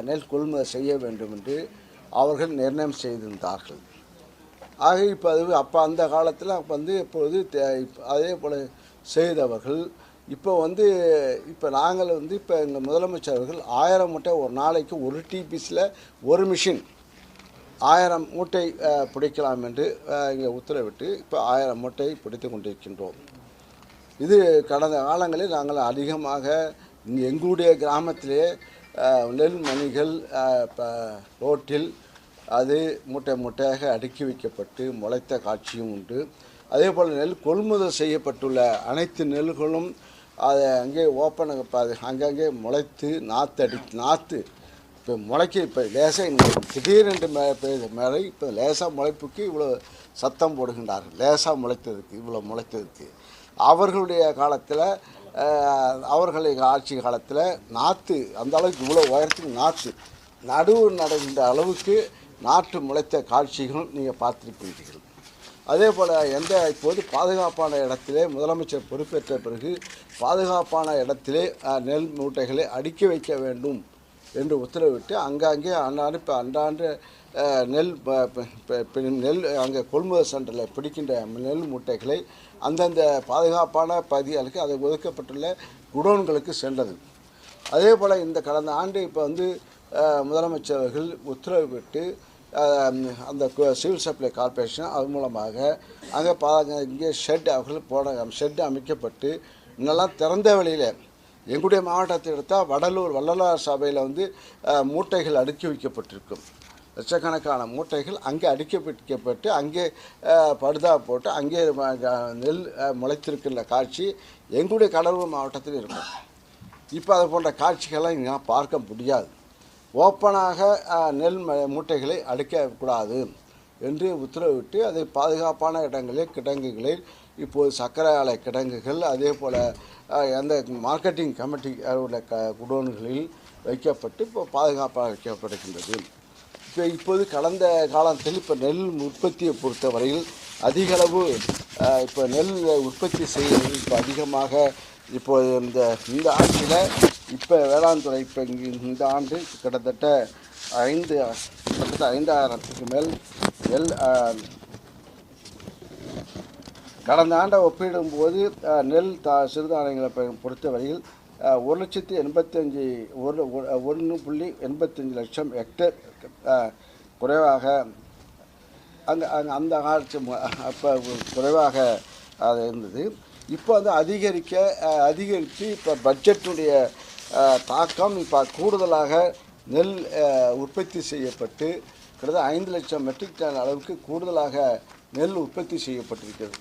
நெல் கொள்முதல் செய்ய வேண்டும் என்று அவர்கள் நிர்ணயம் செய்திருந்தார்கள். ஆக இப்போ அது அப்போ அந்த காலத்தில் வந்து இப்பொழுது தே- அதே போல் செய்தவர்கள் இப்போ வந்து இப்போ நாங்கள் வந்து இப்போ எங்கள் முதலமைச்சர் அவர்கள் ஆயிரம் மூட்டை ஒரு நாளைக்கு ஒரு டிபிஸில் ஒரு மிஷின் ஆயிரம் மூட்டை பிடிக்கலாம் என்று இங்கே உத்தரவிட்டு இப்போ ஆயிரம் மூட்டை பிடித்து கொண்டிருக்கின்றோம். இது கடந்த காலங்களில் நாங்கள் அதிகமாக எங்களுடைய கிராமத்திலே நெல் மணிகள் ரோட்டில் அது மூட்டை மூட்டையாக அடுக்கி வைக்கப்பட்டு முளைத்த காட்சியும் உண்டு. அதே போல் நெல் கொள்முதல் செய்யப்பட்டுள்ள அனைத்து நெல்களும் அதை அங்கே ஓப்பன் அங்கங்கே முளைத்து நாற்று அடி நாற்று இப்போ முளைக்க இப்போ லேசாக திடீரென்று மே பெய்த மழை இப்போ லேசாக முளைப்புக்கு இவ்வளோ சத்தம் போடுகின்றார்கள். லேசாக முளைத்ததுக்கு இவ்வளோ முளைத்ததுக்கு. அவர்களுடைய காலத்தில் அவர்களுடைய ஆட்சி காலத்தில் நாற்று அந்த அளவுக்கு இவ்வளோ உயரத்துக்கு நாற்று நடுவு நடந்த அளவுக்கு நாற்று முளைத்த காட்சிகளும் நீங்கள் பார்த்துருப்பீர்கள். அதே போல் எந்த இப்போது பாதுகாப்பான இடத்திலே முதலமைச்சர் பொறுப்பேற்ற பிறகு பாதுகாப்பான இடத்திலே நெல் மூட்டைகளை அடுக்கி வைக்க வேண்டும் என்று உத்தரவிட்டு அங்கங்கே அன்றாண்டு இப்போ அன்றாண்டு நெல் நெல் அங்கே கொள்முதல் சென்டரில் பிடிக்கின்ற நெல் மூட்டைகளை அந்தந்த பாதுகாப்பான பகுதிகளுக்கு அது ஒதுக்கப்பட்டுள்ள குடோன்களுக்கு சென்றது. அதே போல் இந்த கடந்த ஆண்டு இப்போ வந்து முதலமைச்சர் அவர்கள் உத்தரவிட்டு அந்த சிவில் சப்ளை கார்ப்பரேஷன் அது மூலமாக அங்கே பா இங்கே ஷெட் அவர்கள் போட ஷெட் அமைக்கப்பட்டு இன்னெல்லாம் திறந்த வழியில் எங்களுடைய மாவட்டத்தை எடுத்தால் வடலூர் வள்ளலார் சபையில் வந்து மூட்டைகள் அடுக்கி வைக்கப்பட்டிருக்கும். லட்சக்கணக்கான மூட்டைகள் அங்கே அடுக்கி அங்கே படுதா போட்டு அங்கே நெல் முளைத்திருக்கின்ற காட்சி எங்களுடைய கடலூர் மாவட்டத்தில் இருக்கும். இப்போ அது போன்ற காட்சிகள்லாம் இங்கே பார்க்க முடியாது. ஓப்பனாக நெல் மூட்டைகளை அடிக்கக்கூடாது என்று உத்தரவிட்டு அதை பாதுகாப்பான இடங்களில் கிடங்குகளில் இப்போது சர்க்கரை ஆலை கிடங்குகள் அதே போல் அந்த மார்க்கெட்டிங் கமிட்டி உள்ள க குடோன்களில் வைக்கப்பட்டு இப்போ பாதுகாப்பாக வைக்கப்படுகின்றது. இப்போ இப்போது கடந்த காலத்தில் இப்போ நெல் உற்பத்தியை பொறுத்த வரையில் அதிகளவு இப்போ நெல் உற்பத்தி செய்வது இப்போ அதிகமாக இப்போ இந்த இந்த ஆண்டில் இப்போ வேளாண் துறை இப்போ இங்கு இந்த ஆண்டு கிட்டத்தட்ட ஐந்து கிட்டத்தட்ட ஐந்தாயிரத்துக்கு மேல் நெல் கடந்த ஆண்டை ஒப்பிடும்போது நெல் தா சிறுதானியங்களை பொறுத்த பொறுத்தவரையில் ஒரு லட்சத்தி எண்பத்தஞ்சு ஒரு ஒன்று புள்ளி எண்பத்தஞ்சு லட்சம் ஹெக்டேர் குறைவாக அங்கே அங்கே அந்த காலத்து அப்போ குறைவாக அது இருந்தது. இப்போ வந்து அதிகரிக்க அதிகரித்து இப்போ பட்ஜெட்டுடைய தாக்கம் இப்போ கூடுதலாக நெல் உற்பத்தி செய்யப்பட்டு கிட்டத்தட்ட ஐந்து லட்சம் மெட்ரிக் டன் அளவுக்கு கூடுதலாக நெல் உற்பத்தி செய்யப்பட்டிருக்கிறது.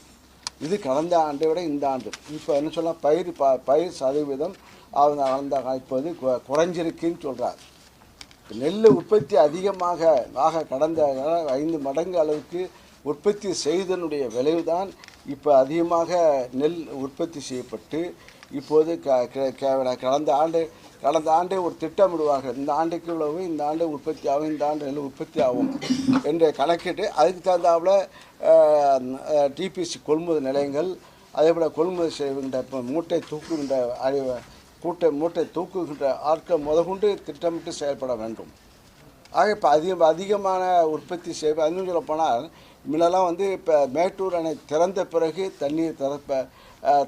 இது கடந்த ஆண்டை விட இந்த ஆண்டு. இப்போ என்ன சொன்னால் பயிர் ப பயிர் சதவீதம் அவங்க அந்த இப்போது வந்து குறைஞ்சிருக்குன்னு சொல்கிறார் நெல் உற்பத்தி அதிகமாக ஆக கடந்த ஐந்து மடங்கு அளவுக்கு உற்பத்தி செய்தனுடைய விளைவு தான் இப்போ அதிகமாக நெல் உற்பத்தி செய்யப்பட்டு இப்போது க கடந்த ஆண்டு கடந்த ஆண்டே ஒரு திட்டமிடுவார்கள். இந்த ஆண்டுக்கு இவ்வளவு இந்த ஆண்டு உற்பத்தி ஆகும் இந்த ஆண்டு நெல் உற்பத்தி ஆகும் என்று கணக்கிட்டு அதுக்கு தகுந்தாப்புல டிபிசி கொள்முதல் நிலையங்கள் அதே போல் கொள்முதல் செய்கின்ற இப்போ மூட்டை தூக்குகின்ற அறிவு கூட்டை மூட்டை தூக்குகின்ற ஆட்கள் முதற்கொண்டு திட்டமிட்டு செயல்பட வேண்டும். ஆக இப்போ அதிகம் அதிகமான உற்பத்தி செய்வ இன்னும் சொல்ல போனால் முன்னெல்லாம் வந்து இப்போ மேட்டூர் அணை திறந்த பிறகு தண்ணீர் திறப்ப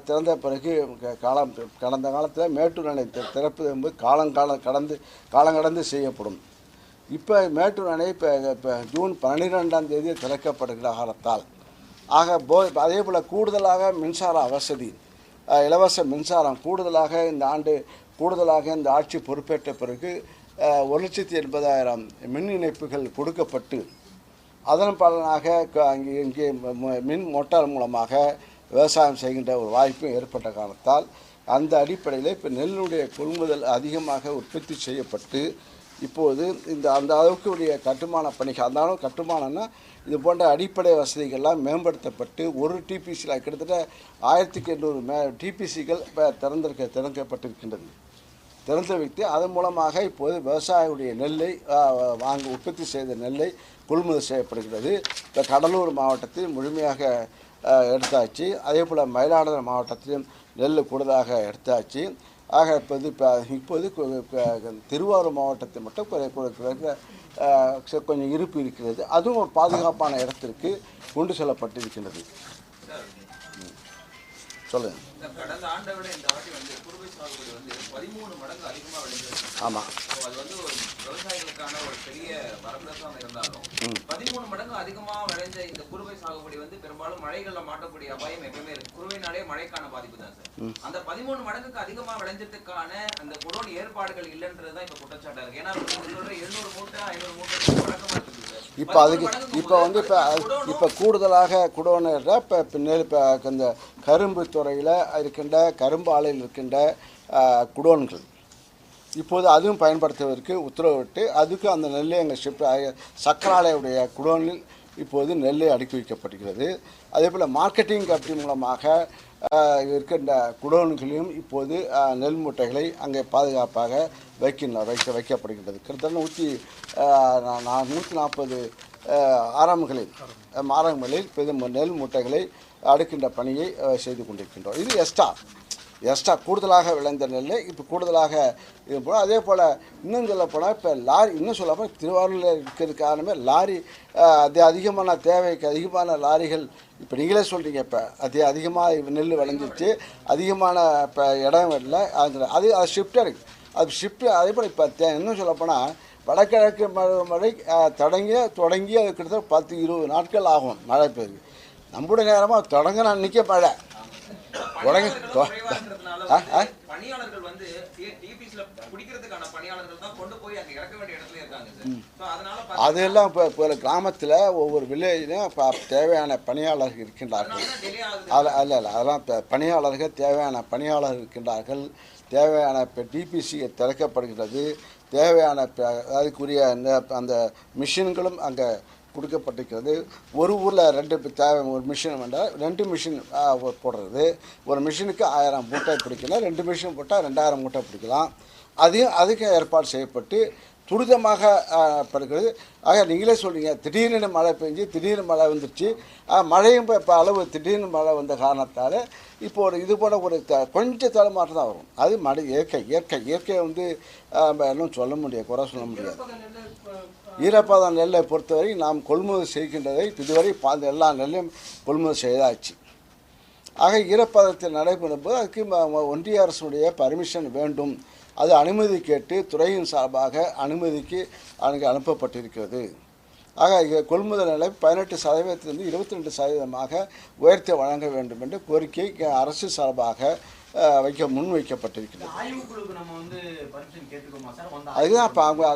திறந்த பிறகு க- காலம் கடந்த காலத்தில் மேட்டூர் அணை திறப்பது என்பது காலங்காலம் கடந்து காலங்கடந்து செய்யப்படும். இப்போ மேட்டூர் அணை இப்போ இப்போ ஜூன் பன்னிரெண்டாம் தேதி திறக்கப்படுகிற காலத்தால். ஆக போ அதே போல் கூடுதலாக மின்சார வசதி. இலவச மின்சாரம் கூடுதலாக இந்த ஆண்டு கூடுதலாக இந்த ஆட்சி பொறுப்பேற்ற பிறகு ஒரு லட்சத்தி எண்பதாயிரம் மின் இணைப்புகள் கொடுக்கப்பட்டு அதன் பலனாக அங்கே இங்கே ம- மின் மோட்டார் மூலமாக விவசாயம் செய்கின்ற ஒரு வாய்ப்பும் ஏற்பட்ட காரணத்தால் அந்த அடிப்படையில் இப்போ நெல்லுடைய கொள்முதல் அதிகமாக உற்பத்தி செய்யப்பட்டு இப்போது இந்த அந்த அளவுக்கு உடைய கட்டுமான பணிகள் அந்த அளவு கட்டுமானம்னா இது போன்ற அடிப்படை வசதிகள்லாம் மேம்படுத்தப்பட்டு ஒரு டிபிசியில் கிட்டத்தட்ட ஆயிரத்துக்கு எண்ணூறு மே டிபிசிகள் இப்போ திறந்திருக்க திறக்கப்பட்டிருக்கின்றது. திறந்து வைத்து அதன் மூலமாக இப்போது விவசாயியுடைய நெல்லை வாங்க உற்பத்தி செய்த நெல்லை கொள்முதல் செய்யப்படுகிறது. இந்த கடலூர் மாவட்டத்தில் முழுமையாக எடுத்தாச்சு. அதே போல் மயிலாடுதுறை மாவட்டத்திலும் நெல் கூடுதலாக எடுத்தாச்சு. ஆக இப்போது இப்போ இப்போது திருவாரூர் மாவட்டத்தை மட்டும் குறை- குறை- கொஞ்சம் இருப்பு இருக்கிறது. அதுவும் ஒரு பாதுகாப்பான இடத்திற்கு கொண்டு செல்லப்பட்டிருக்கிறது. சொல்லுங்கள் கடந்த ஆண்டை விட இந்த ஆண்டு வந்து குறுவை சாகுபடி வந்து பதிமூணு மடங்கு அதிகமா விளைஞ்சிருக்கு ஆமாம் அது வந்து ஒரு விவசாயிகளுக்கான ஒரு பெரிய வரப்பிரசாதம் இருந்தாலும் பதிமூணு மடங்கு அதிகமா விளைஞ்ச இந்த குறுவை சாகுபடி வந்து பெரும்பாலும் மழைகள்ல மாட்டக்கூடிய அபாயம் எப்பவுமே இருக்கு. குறுவைனாலே மழைக்கான பாதிப்பு தான் சார். அந்த பதிமூணு மடங்குக்கு அதிகமா விளைஞ்சதுக்கான அந்த குடோன் ஏற்பாடுகள் இல்லைன்றதுதான் இப்ப குற்றச்சாட்டா இருக்கு. ஏன்னா எழுநூறு மூட்டை ஐநூறு மூட்டை வழக்கமா இருக்குது இப்போ அதுக்கு இப்போ வந்து இப்போ இப்போ கூடுதலாக இப்போ இப்போ நெல் இப்போ இந்த கரும்பு துறையில் இருக்கின்ற கரும்பு ஆலையில் இருக்கின்ற குடோன்கள். இப்போது அதுவும் பயன்படுத்துவதற்கு உத்தரவிட்டு அதுக்கு அந்த நெல்லை எங்கள் ஷிப் சக்கராலையுடைய குடோனில் இப்போது நெல்லை அடுக்கி வைக்கப்படுகிறது. அதே போல் மார்க்கெட்டிங் கமிட்டி மூலமாக இருக்கின்ற குடோன்களையும் இப்போது நெல் மூட்டைகளை அங்கே பாதுகாப்பாக வைக்கின்ற வைக்க வைக்கப்படுகின்றது. கிட்டத்தட்ட நூற்றி நான் நூற்றி நாற்பது ஆரம்பங்களில் ஆரம்பங்களில் பெரும் நெல் மூட்டைகளை அடுக்கின்ற பணியை செய்து கொண்டிருக்கின்றோம். இது எஸ்டா எக்ஸ்ட்ரா கூடுதலாக விளைந்த நெல் இப்போ கூடுதலாக இது போல் அதே போல் இன்னும் சொல்ல போனால் இப்போ லாரி இன்னும் சொல்ல போனால் திருவாரூரில் இருக்கிறது காரணமே லாரி அது அதிகமான தேவைக்கு அதிகமான லாரிகள் இப்போ நீங்களே சொல்கிறீங்க இப்போ அது அதிகமாக நெல் விளைஞ்சிருச்சு அதிகமான இப்போ இடம் இல்லை அது அது அது இருக்குது அது ஷிஃப்ட் அதே போல் இப்போ தே- இன்னும் சொல்ல போனால் வடகிழக்கு மழை மழை தொடங்கி தொடங்கி அது கிட்டத்தட்ட பத்து இருபது நாட்கள் ஆகும் மழை பெய்யுது நம்முடைய நேரமாக தொடங்கின அன்றைக்கே மழை. தொடங்க பணியாளர்களும் தொ- குறைவா இருக்கிறதுனால ஆ, வந்து ஆ. பணியாளர்கள் வந்து டிபிஸ்ல குடிக்கிறதுக்கான பணியாளர்கள் தான் கொண்டு போய் அங்க இறக்க வேண்டிய இடத்துல இருக்காங்க சார். So, அதனால பாத்தீங்கன்னா, அதெல்லாம் இப்போ இப்போ கிராமத்தில் ஒவ்வொரு வில்லேஜ்லையும் இப்போ தேவையான பணியாளர்கள் இருக்கின்றார்கள். ஆகுது. அல்ல இல்லை அதெல்லாம் பணியாளர்கள் தேவையான பணியாளர்கள் இருக்கின்றார்கள். தேவையான இப்போ டிபிசி திறக்கப்படுகிறது. தேவையான அதுக்குரிய இந்த அந்த மிஷின்களும் அங்கே கொடுக்கப்பட்டிருக்கிறது. ஒரு ஊரில் ரெண்டு தேவை ஒரு மிஷின் வேண்டாம் ரெண்டு மிஷின் போடுறது. ஒரு மிஷினுக்கு ஆயிரம் மூட்டை பிடிக்கலாம். ரெண்டு மிஷின் போட்டால் ரெண்டாயிரம் மூட்டை பிடிக்கலாம். அதையும் அதுக்கு ஏற்பாடு செய்யப்பட்டு துரிதமாக ஆ, படுகிறது. ஆக நீங்களே சொல்கிறீங்க திடீர்னு மழை பெஞ்சு திடீர்னு மழை வந்துருச்சு. மழையும் இப்போ இப்போ அளவு திடீர்னு மழை வந்த காரணத்தால் இப்போ ஒரு இது போல் ஒரு த கொஞ்சம் தடுமாற்றம் தான் வரும். அது மழை இயற்கை இயற்கை இயற்கையை வந்து நம்ம இன்னும் சொல்ல முடியாது குறை சொல்ல முடியாது. ஈரப்பதம் நெல்லை பொறுத்தவரை நாம் கொள்முதல் செய்கின்றதை இதுவரை அந்த எல்லா நெல்லையும் கொள்முதல் செய்தாச்சு. ஆக ஈரப்பதத்தில் நடைபெறும் போது அதுக்கு ஒன்றிய அரசுடைய பர்மிஷன் வேண்டும். அது அனுமதி கேட்டு துறையின் சார்பாக அனுமதிக்கு அங்கே அனுப்பப்பட்டிருக்கிறது. ஆக கொள்முதல் நிலை பதினெட்டு சதவீதத்திலிருந்து இருபத்தி ரெண்டு சதவீதமாக உயர்த்தி வழங்க வேண்டும் என்று கோரிக்கை அரசு சார்பாக வைக்க முன் வைக்கப்பட்டிருக்கிறது அதுதான் இப்போ அவங்க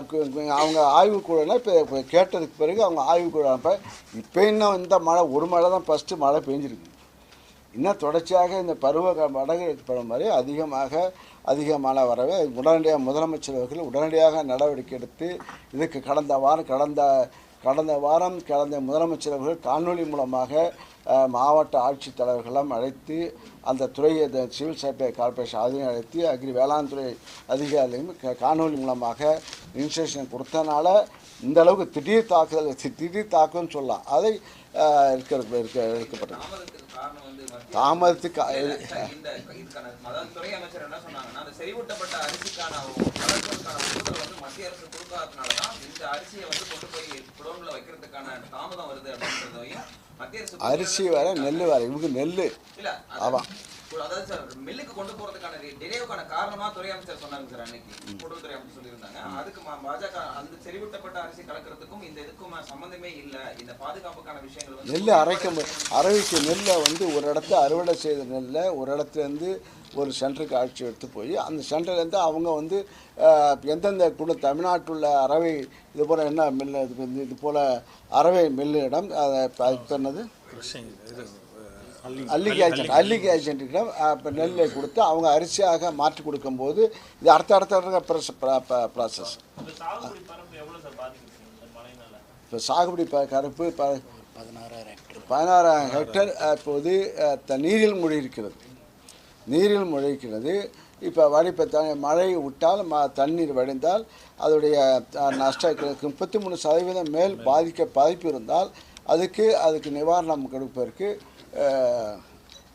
அவங்க- ஆய்வுக்குழுனா இப்போ இப்போ கேட்டதுக்கு பிறகு அவங்க ஆய்வுக்குழு இப்போ இப்போ இன்னும் இந்த மழை ஒரு மழை தான் ஃபஸ்ட்டு மழை பெஞ்சிருக்கு. இன்னும் தொடர்ச்சியாக இந்த பருவ க- படம் மாதிரி அதிகமாக அதிகமான வரவே உடனடியாக முதலமைச்சர் அவர்கள் உடனடியாக நடவடிக்கை எடுத்து இதுக்கு கடந்த வாரம் கடந்த கடந்த வாரம் கடந்த முதலமைச்சர் அவர்கள் காணொலி மூலமாக மாவட்ட ஆட்சித்தலைவர்களெல்லாம் அழைத்து அந்த துறையை இந்த சிவில் சப்ளை கார்பரேஷன் அதையும் அழைத்து அக்ரி வேளாண் துறை அதிகாரிகளையும் க- மூலமாக இன்ஸ்ட்ரக்ஷன் கொடுத்தனால இந்த அளவுக்கு திடீர் தாக்குதல் திடீர் தாக்குன்னு சொல்லலாம். அதை இருக்க இருக்க தாமதத்துக்கு அரசு கொடுக்காதனால தான் இந்த அரிசியை வந்து கொண்டு போய் குடோன்ல வைக்கிறதுக்கான தாமதம் வருது அப்படின்றதையும் மத்திய அரசு அரிசி வேற நெல் வேற இவங்க நெல் இல்ல ஆமா. அதான் அதாவது சார் மில்லுக்கு கொண்டு போறதுக்கான டிலேவுக்கான காரணமா துறை அமைச்சர் சொன்னாங்க சார் அன்னைக்கு. கூட்டுறவுத்துறை அமைச்சர் சொல்லியிருந்தாங்க. அதுக்கு ம- பாஜக அந்த செறிவூட்டப்பட்ட அரிசி கலக்கிறதுக்கும் இந்த இதுக்கும் சம்பந்தமே இல்ல. இந்த பாதுகாப்புக்கான விஷயங்கள் வந்து நெல் அரைக்க அரைக்க நெல்லை வந்து ஒரு இடத்துல அறுவடை செய்த நெல்லை ஒரு இடத்துலேருந்து ஒரு சென்டருக்கு அழைச்சி எடுத்து போய் அந்த சென்டர்லேருந்து அவங்க வந்து எந்தெந்த கூட தமிழ்நாட்டுள்ள அரவை இது போல் என்ன மில்லு இது இது போல் அரவை மில்லிடம் அதை இப்போ அது பேர் என்னது அல்லிகை ஏஜென்ட் அல்லிகை ஏஜென்ட்டிடம் இப்போ நெல்லை கொடுத்து அவங்க அரிசியாக மாற்றி கொடுக்கும்போது இது அடுத்த அடுத்த ப்ராசஸ் இப்போ சாகுபடி ப கருப்பு ப பதினாறாயிரம் ஹெக்டர் இப்போது அஹ், த- நீரில் மூழ்கியிருக்கிறது. நீரில் மூழ்கியிருக்கிறது. இப்போ வடி இப்போ த மழை விட்டால் ம தண்ணீர் வடிந்தால் அதோடைய அஹ், நஷ்ட முப்பத்தி மூணு சதவீதம் மேல் பாதிக்க பாதிப்பு இருந்தால் அதுக்கு அதுக்கு நிவாரணம் கொடுப்பதற்கு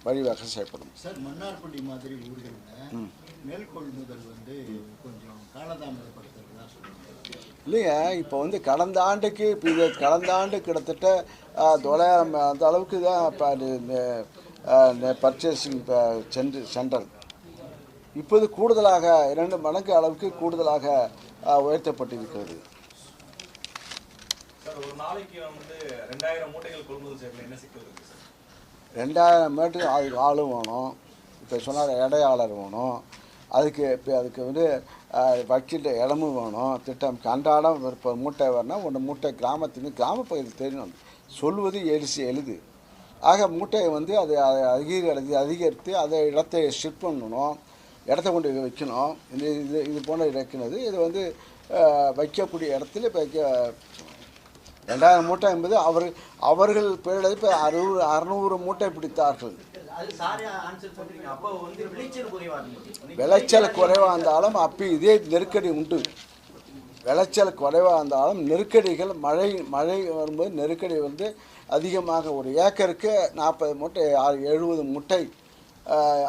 வழிவகை செய்யப்படும் சார் மன்னார்குடி மாதிரி ஊர்களில் நெல் கொள்முதல் வந்து கொஞ்சம் காலதாமதப்படுத்துறதா சொல்லுவாங்க. இல்லைங்க இப்போ வந்து கடந்த ஆண்டுக்கு இப்போ இது கடந்த ஆண்டு கிட்டத்தட்ட தொள்ளாயிரம் அந்த அளவுக்கு தான் இப்போ பர்ச்சேசிங் சென்று சென்றது. இப்போது கூடுதலாக இரண்டு மடங்கு அளவுக்கு கூடுதலாக உயர்த்தப்பட்டிருக்கிறது. சார் ஒரு நாளைக்கு வந்து ரெண்டாயிரம் மூட்டைகள் கொள்முதல் செய்யறதுல என்ன சிக்கல் இருக்கு சார்? ரெண்டாயிரம் மீட்டருக்கு அதுக்கு ஆளும் வேணும். இப்போ சொன்னார் இடையாளர் வேணும். அதுக்கு இப்போ அதுக்கு வந்து வக்கீல் இடமும் வேணும். திட்டம் கண்டாடம் இப்போ மூட்டை வரணும் ஒன்று மூட்டை கிராமத்துக்கு கிராமப்பகுதி தெரியணும் சொல்வது எரிசி எளிது ஆக மூட்டையை வந்து அது அதை அதிகரித்து அதிகரித்து அதை இடத்தை ஷிஃப்ட் பண்ணணும். இடத்த கொண்டு வைக்கணும். இது இது இது போன்ற வைக்கிறது. இது வந்து வைக்கக்கூடிய இடத்துல இப்போ வைக்க ரெண்டாயிரம் மூட்டை என்பது அவர் அவர்கள் பிழைப்பு அறுநூறு அறுநூறு மூட்டை பிடித்தார்கள். விளைச்சல் குறைவாக இருந்தாலும் அப்போ இதே நெருக்கடி உண்டு. விளைச்சல் குறைவாக இருந்தாலும் நெருக்கடிகள் மழை மழை வரும்போது நெருக்கடி வந்து அதிகமாக ஒரு ஏக்கருக்கு நாற்பது மூட்டை ஆ- எழுபது முட்டை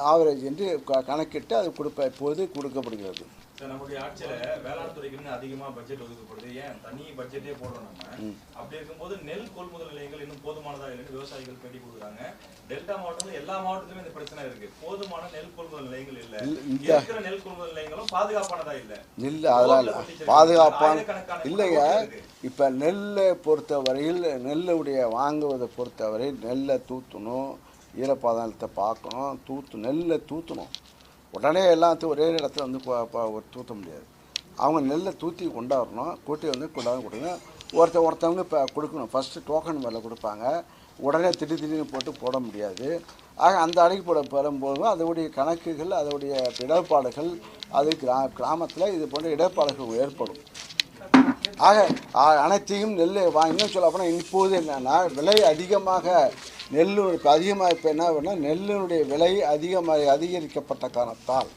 ஆவரேஜ் என்று க- கணக்கிட்டு அது கொடுப்ப இப்போது கொடுக்கப்படுகிறது. சார் நம்முடைய ஆட்சியில வேளாண் துறைக்குன்னு அதிகமா பட்ஜெட் ஒதுக்கப்படுது. ஏன்? தனி பட்ஜெட்டே போடுறோம் நம்ம. அப்படி இருக்கும்போது நெல் கொள்முதல் நிலையங்கள் இன்னும் போதுமானதா இல்லைன்னு விவசாயிகள் பேட்டி கொடுக்குறாங்க. டெல்டா மாவட்டத்துல எல்லா மாவட்டத்திலுமே இந்த பிரச்சனை இருக்கு. போதுமான நெல் கொள்முதல் நிலையங்கள் இல்ல. இருக்கிற நெல் கொள்முதல் நிலையங்களும் பாதுகாப்பானதா இல்ல. இல்லை அதெல்லாம் இல்லை பாதுகாப்பான இல்லைங்க. இப்போ நெல்லை பொறுத்தவரையில் நெல்லுடைய வாங்குவதை பொறுத்தவரை நெல்லை தூற்றணும் ஈரப்பதத்தை பார்க்கணும் தூத்து நெல்லை தூற்றணும் உடனே எல்லாத்தையும் ஒரே இடத்துல வந்து ப- தூத்த முடியாது. அவங்க நெல்லை தூத்தி கொண்டாடணும். கூட்டி வந்து கொண்டாந்து கொடுங்க. ஒருத்த ஒருத்தவங்க இப்போ கொடுக்கணும். ஃபஸ்ட்டு டோக்கன் மேலே கொடுப்பாங்க. உடனே திடீர் திடீர்னு போட்டு போட முடியாது. ஆக அந்த அடைக்கு போட பெறும்போது அதனுடைய கணக்குகள் அதனுடைய இடர்பாடுகள் அது கிரா கிராமத்தில் இது போன்ற இடர்பாடுகள் ஏற்படும். ஆக அனைத்தையும் நெல் வா இன்னும் சொல்ல போனால் இப்போது என்னென்னா விலை அதிகமாக நெல் இப்போ அதிகமாக இப்போ என்ன பண்ணால் நெல்லினுடைய விலை அதிகமாக அதிகரிக்கப்பட்ட காரணத்தால்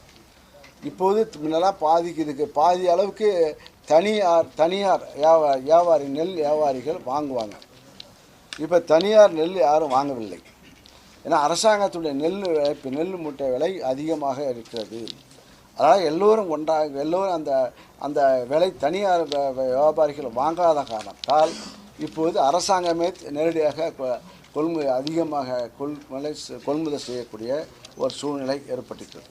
இப்போது முன்னெல்லாம் பாதிக்கு இதுக்கு பாதி அளவுக்கு தனியார் தனியார் வியாபா வியாபாரி நெல் வியாபாரிகள் வாங்குவாங்க. இப்போ தனியார் நெல் யாரும் வாங்கவில்லை. ஏன்னா அரசாங்கத்துடைய நெல் விலை நெல் மூட்டை விலை அதிகமாக இருக்கிறது. அதனால் எல்லோரும் ஒன்றாக எல்லோரும் அந்த அந்த விலை தனியார் வியாபாரிகள் வாங்காத காரணத்தால் இப்போது அரசாங்கமே நேரடியாக கொ- அதிகமாக கொள்முதலை கொள்முதல் செய்யக்கூடிய ஒரு சூழ்நிலை ஏற்பட்டிருக்கிறது.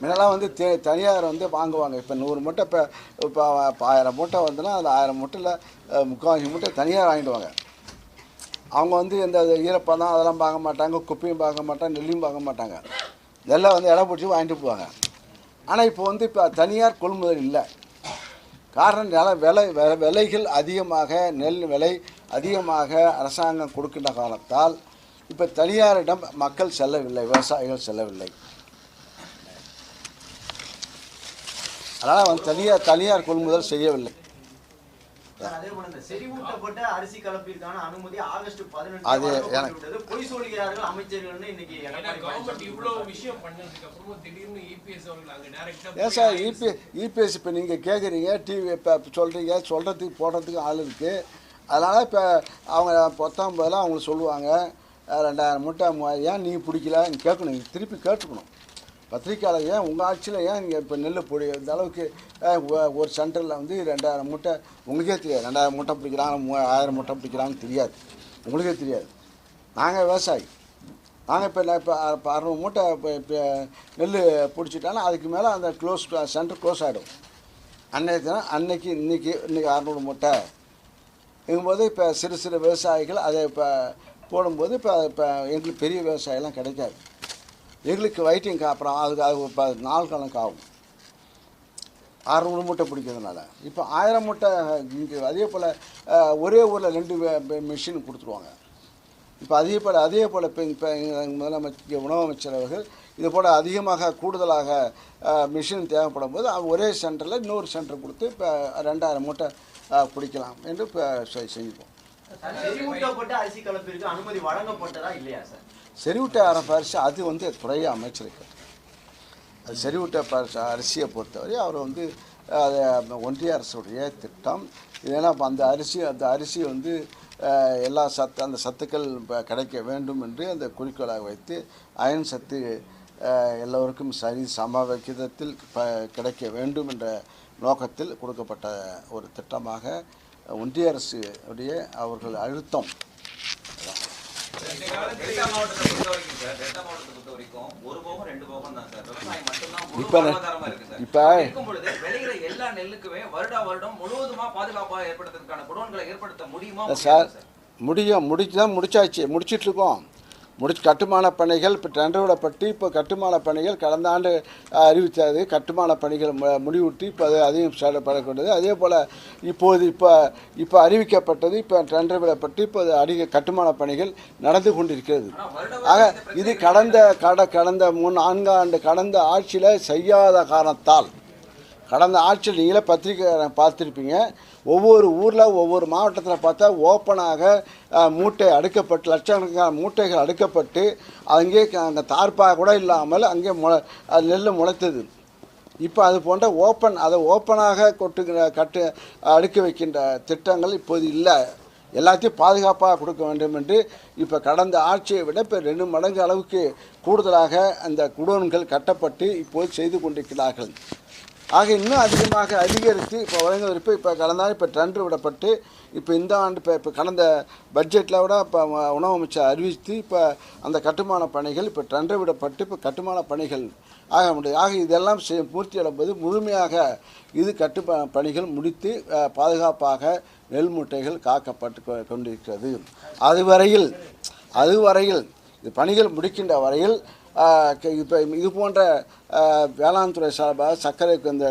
முன்னெல்லாம் வந்து தே தனியார் வந்து வாங்குவாங்க. இப்போ நூறு மூட்டை இப்போ இப்போ இப்போ ஆயிரம் மூட்டை வந்துன்னா அந்த ஆயிரம் மூட்டையில் முக்கால்வாசி மூட்டை தனியார் வாங்கிடுவாங்க அவங்க வந்து இந்த ஈரப்பதம் அதெல்லாம் பார்க்க மாட்டாங்க குப்பையும் பார்க்க மாட்டாங்க நெல்லையும் பார்க்க மாட்டாங்க. நெல்லை வந்து இடம் பிடிச்சி வாங்கிட்டு போவாங்க. ஆனால் இப்போ வந்து இப்போ தனியார் கொள்முதல் இல்லை. காரணம் நில விலை விலைகள் அதிகமாக நெல் விலை அதிகமாக அரசாங்கம் கொடுக்கின்ற காலத்தால் இப்போ தனியாரிடம் மக்கள் செல்லவில்லை விவசாயிகள் செல்லவில்லை. அதனால் வந்து தனியார் தனியார் கொள்முதல் செய்யவில்லை. அதே எனக்கு-. பொய் சொல்கிறார்கள் டைரக்டா ஏன் சார் இபி இபிஎஸ் இப்போ நீங்கள் கேட்குறீங்க டிவி இப்போ சொல்கிறீங்க சொல்கிறதுக்கு போடுறதுக்கு ஆள் இருக்குது அதனால் இப்போ அவங்க பத்தாம் பதிலாக அவங்களுக்கு சொல்லுவாங்க ரெண்டாயிரம் மூட்டை மூவாயிரம் ஏன் நீங்கள் பிடிக்கல? கேட்கணும் திருப்பி கேட்டுக்கணும். பத்திரிக்கையாளர் ஏன் உங்கள் ஆட்சியில் ஏன் நீங்கள் இப்போ நெல் பொடி இந்த அளவுக்கு ஒரு சென்டரில் வந்து ரெண்டாயிரம் மூட்டை உங்களுக்கே தெரியாது. ரெண்டாயிரம் மூட்டை பிடிக்கிறாங்க மூ- ஆயிரம் மூட்டை பிடிக்கிறாங்கன்னு தெரியாது. உங்களுக்கே தெரியாது. நாங்கள் விவசாயி. நாங்கள் இப்போ இப்போ இப்போ அறுநூறு மூட்டை இப்போ இப்போ நெல் பிடிச்சிட்டாலும் அதுக்கு மேலே அந்த க்ளோஸ் சென்டர் க்ளோஸ் ஆகிடும் அன்னைக்கு தினம் அன்னைக்கு இன்னைக்கு இன்னைக்கு அறுநூறு மூட்டை. இங்கும்போது இப்போ சிறு சிறு விவசாயிகள் அதை இப்போ போடும்போது இப்போ இப்போ எங்களுக்கு பெரிய விவசாயம்லாம் கிடைக்காது. எங்களுக்கு வெயிட்டிங் அப்புறம் அதுக்கு அது இப்போ நாள் கணக்கு ஆகும். அறுநூறு மூட்டை பிடிக்கிறதுனால. இப்போ ஆயிரம் மூட்டை இங்கே அதே போல் ஒரே ஊரில் ரெண்டு மிஷின் கொடுத்துருவாங்க. இப்போ அதே போல் அதே போல் இப்போ இப்போ முதலமைச்சர் உணவு அமைச்சர் அவர்கள் இது போல் அதிகமாக கூடுதலாக மிஷின் தேவைப்படும் போது ஒரே சென்டரில் இன்னொரு சென்டர் கொடுத்து இப்போ ரெண்டாயிரம் மூட்டை பிடிக்கலாம் என்று இப்போ செஞ்சுப்போம் அனுமதி வழங்கப்பட்டதா இல்லையா சார்? செறிவூட்ட அரசு அது வந்து துறையை அமைச்சிருக்கு. அது செறிவூட்ட அரிசியை பொறுத்தவரை அவர் வந்து அது ஒன்றிய அரசுடைய திட்டம். ஏன்னா அந்த அரிசி அந்த அரிசி வந்து எல்லா சத்து அந்த சத்துக்கள் கிடைக்க வேண்டும் என்று அந்த குறிக்கோளாக வைத்து அயன் சத்து எல்லோருக்கும் சரி சம விகிதத்தில் ப கிடைக்க வேண்டும் என்ற நோக்கத்தில் கொடுக்கப்பட்ட ஒரு திட்டமாக ஒன்றிய அரசு உடைய அவர்கள் அழுத்தம் இப்ப- வாழ்வாதாரமா இருக்கு சார் இப்ப- எல்லா நெல்லுக்குமே வருடா வருடம் முழுவதுமா பாதுகாப்பா ஏற்படுத்துறதுக்கான குடோன்களை ஏற்படுத்த முடியுமா சார் முடியும் முடிச்சு தான் முடிச்சாச்சு முடிச்சிட்டு இருக்கோம். முடிச்சு கட்டுமான பணிகள் இப்போ டெண்டர் விடப்பட்டு இப்போ கட்டுமான பணிகள் கடந்த ஆண்டு அறிவித்தது. கட்டுமான பணிகள் மு- முடிவுட்டு இப்போ அது அதையும் செயல்படக்கூடியது அதே போல் இப்போது இப்போ இப்போ அறிவிக்கப்பட்டது இப்போ டெண்டர் விடப்பட்டு இப்போ அடி கட்டுமான பணிகள் நடந்து கொண்டிருக்கிறது. ஆக இது கடந்த கட கடந்த மூணு நான்கு ஆண்டு கடந்த ஆட்சியில் செய்யாத காரணத்தால் கடந்த ஆட்சியில் நீங்களே பத்திரிக்கை பார்த்துருப்பீங்க. ஒவ்வொரு ஊரில் ஒவ்வொரு மாவட்டத்தில் பார்த்தா ஓப்பனாக மூட்டை அடுக்கப்பட்டு லட்சக்கணக்கான மூட்டைகள் அடுக்கப்பட்டு அங்கே க- அங்கே தார்ப்பாக கூட இல்லாமல் அங்கே முளை அது நெல் முளைத்தது. இப்போ அது போன்ற ஓப்பன் அதை ஓப்பனாக கொட்டுகிற கட்டு அடுக்கி வைக்கின்ற திட்டங்கள் இப்போது இல்லை. எல்லாத்தையும் பாதுகாப்பாக கொடுக்க வேண்டும் என்று இப்போ கடந்த ஆட்சியை விட இப்போ ரெண்டு மடங்கு அளவுக்கு கூடுதலாக அந்த குடோன்கள் கட்டப்பட்டு இப்போது செய்து கொண்டிருக்கிறார்கள். ஆக இன்னும் அதிகமாக அதிகரித்து இப்போ வழங்குவதற்கு இப்போ கடந்த ஆண்டு இப்போ டெண்டர் விடப்பட்டு இப்போ இந்த ஆண்டு இப்போ இப்போ கடந்த பட்ஜெட்டில் விட இப்போ உணவு அமைச்சர் அறிவித்து இப்போ அந்த கட்டுமான பணிகள் இப்போ டெண்டர் விடப்பட்டு இப்போ கட்டுமான பணிகள் ஆக முடியும். ஆக இதெல்லாம் செய் பூர்த்தி அடைப்பது முழுமையாக இது கட்டு பணிகள் முடித்து பாதுகாப்பாக நெல் மூட்டைகள் காக்கப்பட்டு கொ- கொண்டிருக்கிறது. அதுவரையில் அதுவரையில் இது பணிகள் முடிக்கின்ற வரையில் இப்போ இது போன்ற ஆஹ், வேளாண் துறை சார்பாக சர்க்கரை இந்த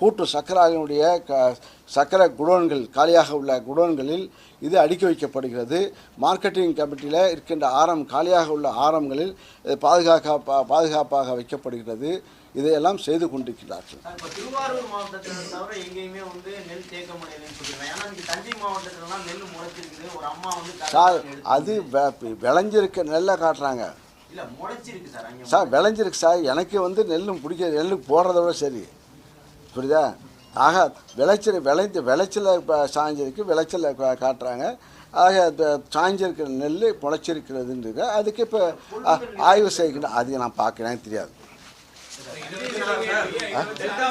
கூட்டு சர்க்கரையினுடைய க சர்க்கரை குடோன்கள் காலியாக உள்ள குடோன்களில் இது அடுக்கி வைக்கப்படுகிறது. மார்க்கெட்டிங் கமிட்டியில் இருக்கின்ற ஆரம் காலியாக உள்ள ஆரங்களில் இது பாதுகாக்க பாதுகாப்பாக வைக்கப்படுகிறது. இதையெல்லாம் செய்து கொண்டிருக்கிறார்கள். திருவாரூர் மாவட்டத்துல தவிர எங்கேயுமே வந்து நெல் தேக்க முடியலன்னு தஞ்சை மாவட்டத்துலலாம் நெல் முளைச்சிருக்குது. ஒரு அம்மா வந்து அது விளைஞ்சிருக்க நெல்லை காட்டுறாங்க. சார் அங்க சார் விளைஞ்சிருக்கு சார். எனக்கு வந்து நெல்லும் பிடிக்க நெல் போடுறத விட சரி. புரியுதா? ஆக விளைச்சல் விளைஞ்ச விளைச்சல இப்போ சாய்ஞ்சிருக்கு. விளைச்சல காட்டுறாங்க. ஆக சாய்ஞ்சிருக்கிற நெல் முளைச்சிருக்கிறதுன்றது அதுக்கு இப்போ ஆய்வு செய்கின்ற அது நான் எனக்கு தெரியாது. டெல்டா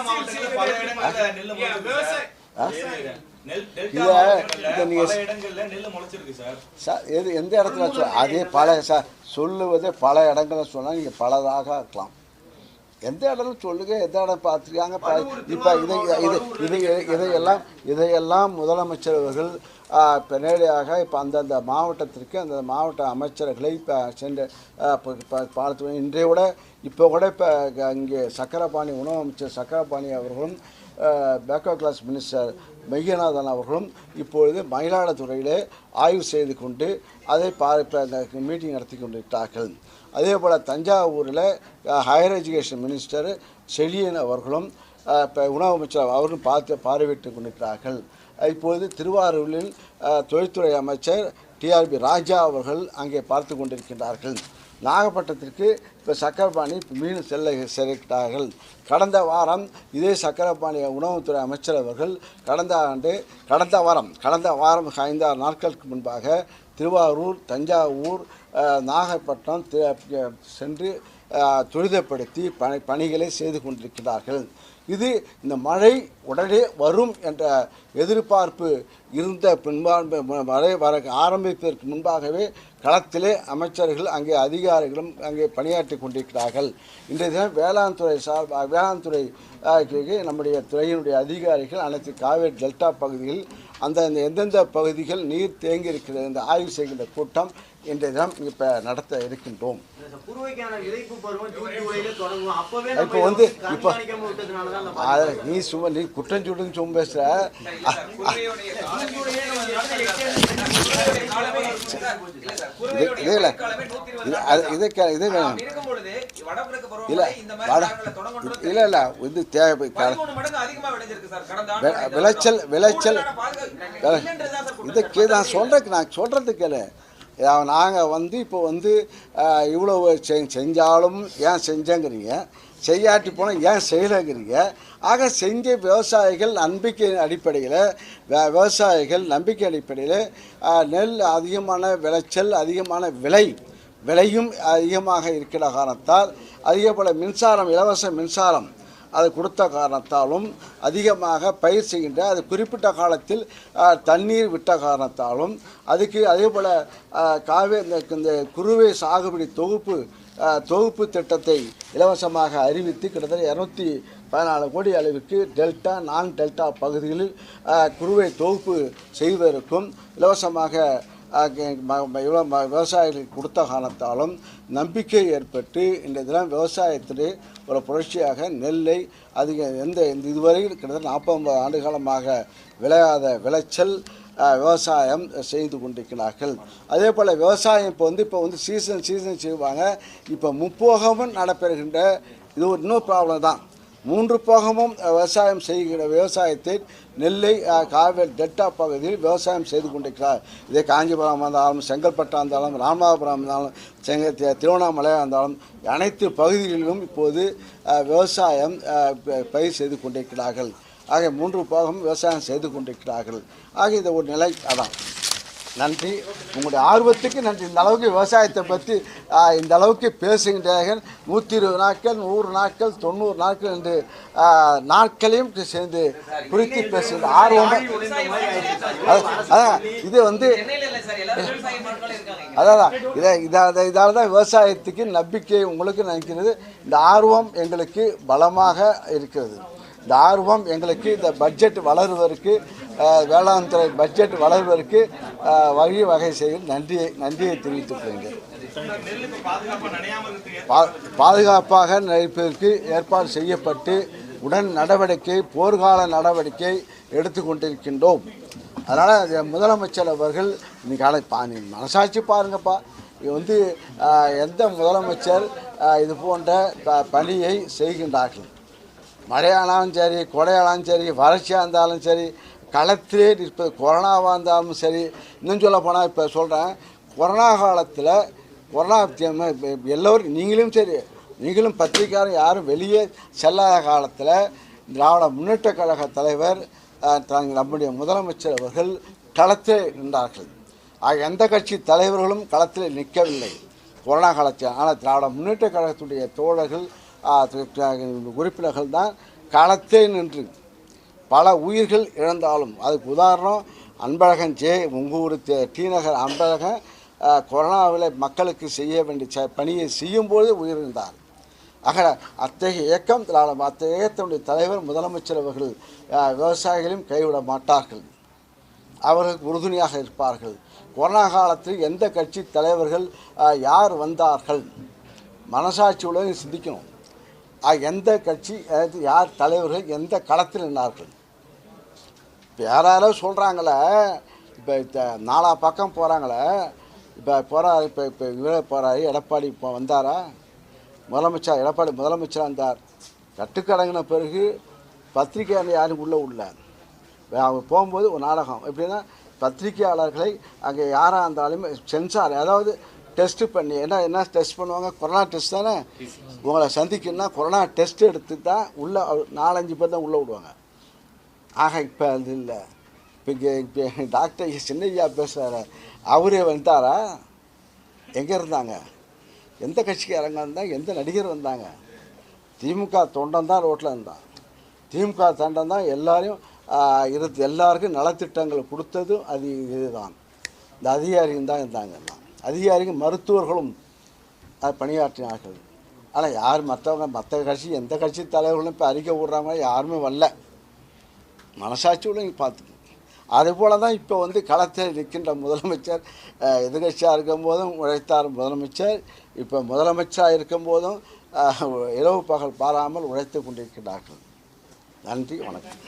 இத- மாவட்டங்கள்ல இத நீங்க- பல இடங்கள்ல நெல்லு முளைச்சிருக்கு சார். எது எந்த இடத்துல சொல் அதே பல சார் சொல்லுவது பல இடங்களில் சொன்னால் நீங்கள் பலதாக இருக்கலாம். எந்த இடத்துல சொல்லுங்க எந்த இடம் பார்த்துருக்காங்க? இப்போ இதை இது இது இதையெல்லாம் இதையெல்லாம் முதலமைச்சர் அவர்கள் நேரடியாக இப்போ அந்தந்த மாவட்டத்திற்கு அந்த மாவட்ட அமைச்சர்களை இப்போ சென்று இப்போ பார்த்து இன்றைய விட இப்போ கூட இப்போ இங்கே சக்கரபாணி உணவு அமைச்சர் சக்கரபாணி அவர்களும் பேக்வர்ட் கிளாஸ் மினிஸ்டர் மெய்யநாதன் அவர்களும் இப்பொழுது மயிலாடுதுறையிலே ஆய்வு செய்து கொண்டு அதை பா மீட்டிங் நடத்தி கொண்டிருக்கிறார்கள். அதே போல் தஞ்சாவூரில் ஹையர் எஜுகேஷன் மினிஸ்டர் செழியன் அவர்களும் இப்போ உணவு அமைச்சர் அவர்களும் பார்த்து பார்வையிட்டு கொண்டிருக்கிறார்கள். இப்போது திருவாரூரில் தொழில்துறை அமைச்சர் டிஆர்பி ராஜா அவர்கள் அங்கே பார்த்து கொண்டிருக்கின்றார்கள். நாகப்பட்டினத்திற்கு இப்போ சக்கரபாணி மீண்டும் செல்ல சேர்க்கிறார்கள் கடந்த வாரம் இதே சக்கரபாணி உணவுத்துறை அமைச்சர் அவர்கள் கடந்த ஆண்டு கடந்த வாரம் கடந்த வாரம் ஐந்தாறு நாட்களுக்கு முன்பாக திருவாரூர் தஞ்சாவூர் நாகப்பட்டினம் தி- சென்று துரிதப்படுத்தி பணி பணிகளை செய்து கொண்டிருக்கிறார்கள். இது இந்த மழை உடனே வரும் என்ற எதிர்பார்ப்பு இருந்த பின்பான்மை மழை வர ஆரம்பிப்பதற்கு முன்பாகவே களத்திலே அமைச்சர்கள் அங்கே அதிகாரிகளும் அங்கே பணியாற்றி கொண்டிருக்கிறார்கள். இன்றைய தினம் வேளாண் துறை சார்பாக வேளாண் துறை நம்முடைய துறையினுடைய அதிகாரிகள் அனைத்து காவேரி டெல்டா பகுதியில் அந்த அந்த எந்தெந்த பகுதிகள் நீர் தேங்கி இருக்கிறது என்று ஆய்வு செய்கின்ற கூட்டம் இன்றைய தினம் இப்போ நடத்த இருக்கின்றோம். இப்போ வந்து இப்போ-. நீ சும்மா நீ குற்றம் சுடுன்னு சும்மா பேசுகிற குருவையுடைய இது 120 இது வடகிழக்கு இல்லை இல்லை இல்லை இது தேவை க- 13 மடங்கு அதிகமா விளைஞ்சிருக்கு சார். கடந்த ஆண்டு வெ- விளைச்சல் விளைச்சல் இதை. கே நான் சொல்கிறேன் நான் சொல்கிறது கேளு. நாங்கள் வந்து இப்போ வந்து இவ்வளோ செ- செஞ்சாலும் ஏன் செஞ்சேங்கிறீங்க? செய்யாட்டி போனால் ஏன் செய்யலைங்கிறீங்க? ஆக செஞ்ச விவசாயிகள் நம்பிக்கை அடிப்படையில் விவசாயிகள் நம்பிக்கை அடிப்படையில் நெல் அதிகமான விளைச்சல் அதிகமான விலை விலையும் அதிகமாக இருக்கிற காரணத்தால் அதிக மின்சாரம் இலவச மின்சாரம் அது கொடுத்த காரணத்தாலும் அதிகமாக பயிர் செய்கின்ற அது குறிப்பிட்ட காலத்தில் தண்ணீர் விட்ட காரணத்தாலும் அதுக்கு அதே போல் காவே இந்த குருவை குறுவை சாகுபடி தொகுப்பு தொகுப்பு திட்டத்தை இலவசமாக அறிவித்து கிட்டத்தட்ட இரநூத்தி பதினாலு கோடி அளவுக்கு டெல்டா நான் டெல்டா பகுதிகளில் குருவை குறுவை தொகுப்பு செய்வதற்கும் இலவசமாக இவ்வளோ ம- விவசாயிகளுக்கு கொடுத்த காலத்தாலும் நம்பிக்கை ஏற்பட்டு இந்த இதெல்லாம் விவசாயத்திலே ஒரு புரட்சியாக நெல்லை அதிக எந்த இந்த இதுவரை கிட்டத்தட்ட நாற்பது ஆண்டு காலமாக விளையாத விளைச்சல் விவசாயம் செய்து கொண்டிருக்கிறார்கள். அதே போல் விவசாயம் இப்போ வந்து இப்போ வந்து சீசன் சீசன் செய்வாங்க. இப்போ முப்போகமும் நடைபெறுகின்ற இது ஒரு இன்னொரு ப்ராப்ளம் தான். மூன்று போகமும் விவசாயம் செய்கிற விவசாயத்தை நெல்லை காவேரி டெல்டா பகுதியில் விவசாயம் செய்து கொண்டிருக்கிறார். இதே காஞ்சிபுரம் இருந்தாலும் செங்கல்பட்டா இருந்தாலும் ராமநாதபுரம் இருந்தாலும் செங்க திருவண்ணாமலையாக இருந்தாலும் அனைத்து பகுதிகளிலும் இப்போது விவசாயம் ப- பயிர் செய்து கொண்டிருக்கிறார்கள். ஆக மூன்று போகம் விவசாயம் செய்து கொண்டிருக்கிறார்கள். ஆக இது ஒரு நிலை அதான். நன்றி. உங்களுடைய ஆர்வத்துக்கு நன்றி. இந்த அளவுக்கு விவசாயத்தை பற்றி இந்த அளவுக்கு பேசுகின்றார்கள். நூற்றி இருபது நாட்கள் நூறு நாட்கள் தொண்ணூறு நாட்கள் என்று நாட்களையும் சேர்ந்து குறித்து பேசுகின்ற ஆர்வம். அதான் இது வந்து அதான் இதை இதால் இதால் தான் விவசாயத்துக்கு நம்பிக்கை உங்களுக்கு நினைக்கிறது இந்த ஆர்வம் எங்களுக்கு பலமாக இருக்கிறது. இந்த ஆர்வம் எங்களுக்கு இந்த பட்ஜெட் வளருவதற்கு வேளாண் துறை பட்ஜெட் வளருவதற்கு வழி வகை செய்யும் நன்றியை நன்றியை தெரிவித்துக் பா- பாதுகாப்பாக நடிப்பதற்கு ஏற்பாடு செய்யப்பட்டு உடன் நடவடிக்கை போர்க்கால நடவடிக்கை எடுத்துக்கொண்டிருக்கின்றோம் அதனால் முதலமைச்சர் அவர்கள் இன்னைக்கு காலை பா நீ மனசாட்சி பாருங்கப்பா. இது வந்து எந்த முதலமைச்சர் இது போன்ற ப- பணியை செய்கின்றார்கள். மழையானாலும் சரி கொடையானாலும் சரி வறட்சியாக இருந்தாலும் சரி களத்திலே நிற்பது கொரோனாவாக இருந்தாலும் சரி இன்னும் சொல்ல போனால் இப்போ சொல்கிறேன் கொரோனா காலத்தில் கொரோனா எல்லோரும் நீங்களும் சரி நீங்களும் பத்திரிக்கையாளர் யாரும் வெளியே செல்லாத காலத்தில் திராவிட முன்னேற்ற கழக தலைவர் நம்முடைய முதலமைச்சர் அவர்கள் களத்தில் நின்றார்கள். ஆக எந்த கட்சி தலைவர்களும் களத்தில் நிற்கவில்லை. கொரோனா காலத்தில் ஆனால் திராவிட முன்னேற்ற கழகத்துடைய தோழர்கள் உறுப்பினர்கள் தான் களத்தே நின்று பல உயிர்கள் இழந்தாலும். அதுக்கு உதாரணம் அன்பழகன் ஜே. உங்கள் ஊர் டி. நகர் அன்பழகன் கொரோனாவில் மக்களுக்கு செய்ய வேண்டிய ச- பணியை செய்யும்போது உயிரிழந்தார். ஆக அத்தகைய இயக்கம் அத்தகைய இயக்கத்தினுடைய தலைவர் முதலமைச்சர் அவர்கள் விவசாயிகளையும் கைவிட மாட்டார்கள். அவர்களுக்கு உறுதுணையாக இருப்பார்கள். கொரோனா காலத்தில் எந்த கட்சி தலைவர்கள் யார் வந்தார்கள்? மனசாட்சியுடன் சிந்திக்கணும். எந்த கட்சி அதாவது யார் தலைவர்கள் எந்த களத்தில் நின்றார்கள் இப்போ யாராரோ சொல்கிறாங்களே இப்போ இந்த நாலா பக்கம் போகிறாங்களே இப்போ போகிறார் இப்போ இப்போ இவரே போகிறாரு எடப்பாடி இப்போ வந்தாரா? முதலமைச்சர் எடப்பாடி முதலமைச்சராக இருந்தார் கட்டுக்கடங்கின பிறகு பத்திரிகையாளர் யாரும் உள்ளே உள்ள. அவங்க போகும்போது ஒரு நாடகம். எப்படின்னா பத்திரிகையாளர்களை அங்கே யாராக இருந்தாலும் சென்சார் அதாவது டெஸ்ட் பண்ணி ஏன்னா என்ன டெஸ்ட் பண்ணுவாங்க? கொரோனா டெஸ்ட் தானே? உங்களை சந்திக்கணும்னா கொரோனா டெஸ்ட் எடுத்து தான் உள்ளே நாலஞ்சு பேர் தான் உள்ளே விடுவாங்க. ஆக இப்போ அது இல்லை. இப்போ இங்கே இப்போ டாக்டர் சின்னையா பேசுகிறாரு அவரே வந்தாரா எங்கே இருந்தாங்க? எந்த கட்சிக்காரங்க இருந்தாங்க எந்த நடிகர் வந்தாங்க? திமுக தொண்டன் தான் ரோட்டில் இருந்தான் திமுக தொண்டன் தான் எல்லாரையும் ஆஹ், இரு எல்லாருக்கும் நலத்திட்டங்கள் கொடுத்ததும் அது இதுதான். இந்த அதிகாரியும் தான் இருந்தாங்க அதிகாரிகள் மருத்துவர்களும் பணியாற்றினார்கள். ஆனால் யார் மற்றவங்க மற்ற கட்சி எந்த கட்சி தலைவர்களும் இப்போ அறிக்கை விடுறாங்க யாருமே வரல. மனசாட்சியோட நீங்கள் பார்த்துக்கணும் அதுபோல தான் இப்போ வந்து களத்தில் நிற்கின்ற முதலமைச்சர் எதிர்கட்சியாக இருக்கும் போதும் உழைத்தார் முதலமைச்சர். இப்போ முதலமைச்சராக இருக்கும் போதும் இரவு பகல் பாராமல் உழைத்து கொண்டிருக்கிறார்கள். நன்றி வணக்கம்.